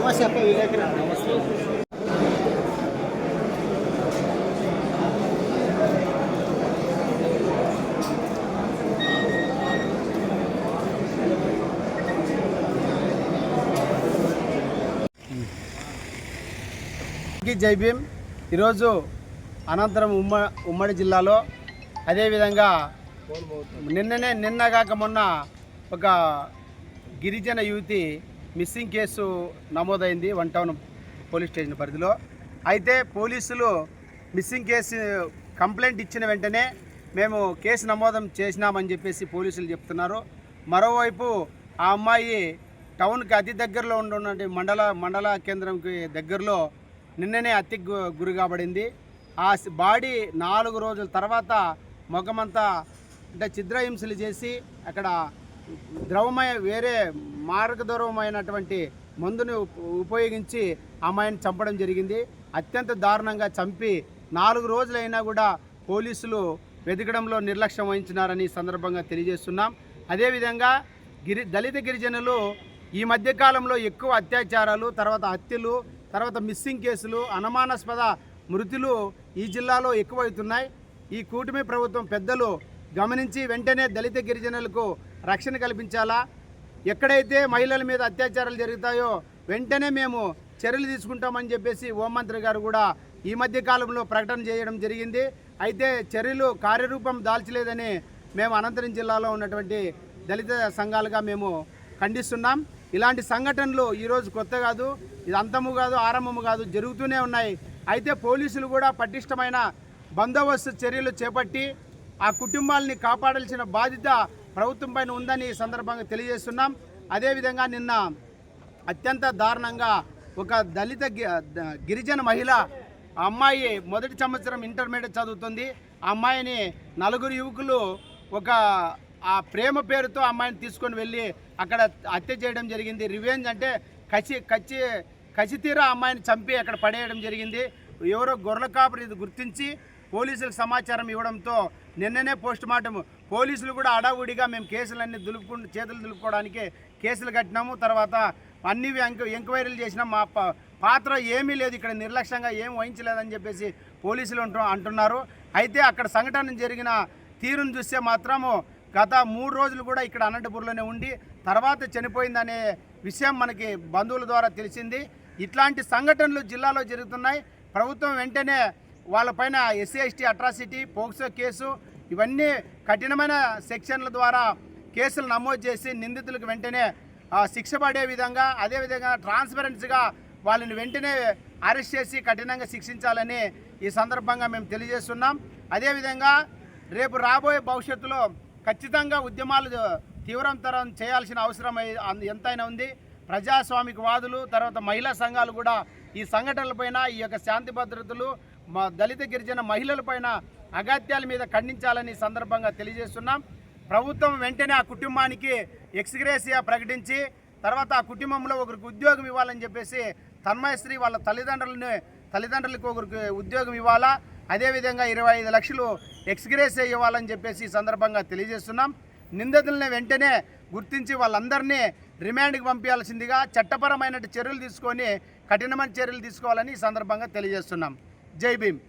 నమస్తే అప్ప విలేకరం జై భీమ్. ఈరోజు అనంతరం ఉమ్మ ఉమ్మడి జిల్లాలో అదేవిధంగా నిన్ననే నిన్న కాక మొన్న ఒక గిరిజన యువతి మిస్సింగ్ కేసు నమోదైంది వన్ టౌన్ పోలీస్ స్టేషన్ పరిధిలో. అయితే పోలీసులు మిస్సింగ్ కేసు కంప్లైంట్ ఇచ్చిన వెంటనే మేము కేసు నమోదం చేసినామని చెప్పేసి పోలీసులు చెప్తున్నారు. మరోవైపు ఆ అమ్మాయి టౌన్కి అతి దగ్గరలో ఉన్నటువంటి మండల మండల కేంద్రంకి దగ్గరలో నిన్ననే హత్యకు గు- గురి కాబడింది. ఆ బాడీ నాలుగు రోజుల తర్వాత ముఖమంతా అంటే చిద్రహింసలు చేసి అక్కడ ద్రవమయ వేరే మార్గద్రవమైనటువంటి మందుని ఉపయోగించి అమ్మాయిని చంపడం జరిగింది. అత్యంత దారుణంగా చంపి నాలుగు రోజులైనా కూడా పోలీసులు వెతకడంలో నిర్లక్ష్యం వహించినారని సందర్భంగా తెలియజేస్తున్నాం. అదేవిధంగా గిరి దళిత గిరిజనులు ఈ మధ్యకాలంలో ఎక్కువ అత్యాచారాలు తర్వాత హత్యలు తర్వాత మిస్సింగ్ కేసులు అనుమానాస్పద మృతులు ఈ జిల్లాలో ఎక్కువవుతున్నాయి ఈ కూటమి ప్రభుత్వం పెద్దలు గమనించి వెంటనే దళిత గిరిజనులకు రక్షణ కల్పించాలా? ఎక్కడైతే మహిళల మీద అత్యాచారాలు జరుగుతాయో వెంటనే మేము చర్యలు తీసుకుంటామని చెప్పేసి హోంమంత్రి గారు కూడా ఈ మధ్య కాలంలో ప్రకటన చేయడం జరిగింది. అయితే చర్యలు కార్యరూపం దాల్చలేదని మేము అనంతరం జిల్లాలో ఉన్నటువంటి దళిత సంఘాలుగా మేము ఖండిస్తున్నాం. ఇలాంటి సంఘటనలు ఈరోజు కొత్త కాదు ఇది అంతము కాదు ఆరంభము కాదు జరుగుతూనే ఉన్నాయి. అయితే పోలీసులు కూడా పటిష్టమైన బందోబస్తు చర్యలు చేపట్టి ఆ కుటుంబాలని కాపాడాల్సిన బాధ్యత ప్రభుత్వం పైన ఉందని ఈ సందర్భంగా తెలియజేస్తున్నాం. అదేవిధంగా నిన్న అత్యంత దారుణంగా ఒక దళిత గి- గిరిజన మహిళ ఆ అమ్మాయి మొదటి సంవత్సరం ఇంటర్మీడియట్ చదువుతుంది. ఆ అమ్మాయిని నలుగురు యువకులు ఒక ఆ ప్రేమ పేరుతో అమ్మాయిని తీసుకొని వెళ్ళి అక్కడ హత్య చేయడం జరిగింది. రివెంజ్ అంటే కసి కచ్చి కసితీర అమ్మాయిని చంపి అక్కడ పడేయడం జరిగింది. ఎవరో గొర్రెల కాపరి ఇది గుర్తించి పోలీసులకు సమాచారం ఇవ్వడంతో నిన్ననే పోస్ట్ మార్టం పోలీసులు కూడా అడావుడిగా మేము కేసులన్నీ దులుపుకు చేతులు దులుపుకోవడానికి కేసులు కట్టినాము. తర్వాత అన్ని ఎంక్వైరీలు చేసినాం. మా పాత్ర ఏమీ లేదు. ఇక్కడ నిర్లక్ష్యంగా ఏం వహించలేదని చెప్పేసి పోలీసులు అంటున్నారు. అయితే అక్కడ సంఘటన జరిగిన తీరును చూస్తే మాత్రము గత మూడు రోజులు కూడా ఇక్కడ అనంతపూర్లోనే ఉండి తర్వాత చనిపోయిందనే విషయం మనకి బంధువుల ద్వారా తెలిసింది. ఇట్లాంటి సంఘటనలు జిల్లాలో జరుగుతున్నాయి. ప్రభుత్వం వెంటనే వాళ్ళపైన SC ST atrocity POCSO case ఇవన్నీ కఠినమైన సెక్షన్ల ద్వారా కేసులు నమోదు చేసి నిందితులకు వెంటనే శిక్ష పడే విధంగా అదేవిధంగా ట్రాన్స్పరెన్సీగా వాళ్ళని వెంటనే అరెస్ట్ చేసి కఠినంగా శిక్షించాలని ఈ సందర్భంగా మేము తెలియజేస్తున్నాం. అదేవిధంగా రేపు రాబోయే భవిష్యత్తులో ఖచ్చితంగా ఉద్యమాలు తీవ్రతరం చేయాల్సిన అవసరం ఎంతైనా ఉంది. ప్రజాస్వామిక వాదులు తర్వాత మహిళా సంఘాలు కూడా ఈ సంఘటనలపైన ఈ యొక్క శాంతి భద్రతలు మా దళిత గిరిజన మహిళలపైన అగాత్యాల మీద ఖండించాలని సందర్భంగా తెలియజేస్తున్నాం. ప్రభుత్వం వెంటనే ఆ కుటుంబానికి ఎక్స్గ్రేసియా ప్రకటించి తర్వాత ఆ కుటుంబంలో ఒకరికి ఉద్యోగం ఇవ్వాలని చెప్పేసి తన్మయశ్రీ వాళ్ళ తల్లిదండ్రులని తల్లిదండ్రులకు ఒకరికి ఉద్యోగం ఇవ్వాలా? అదేవిధంగా ఇరవై ఐదు లక్షలు ఎక్స్గ్రేసియా ఇవ్వాలని చెప్పేసి ఈ సందర్భంగా తెలియజేస్తున్నాం. నిందితుల్ని వెంటనే గుర్తించి వాళ్ళందరినీ రిమాండ్కి పంపించాల్సిందిగా చట్టపరమైన చర్యలు తీసుకొని కఠినమైన చర్యలు తీసుకోవాలని ఈ సందర్భంగా తెలియజేస్తున్నాం. జై భీమ్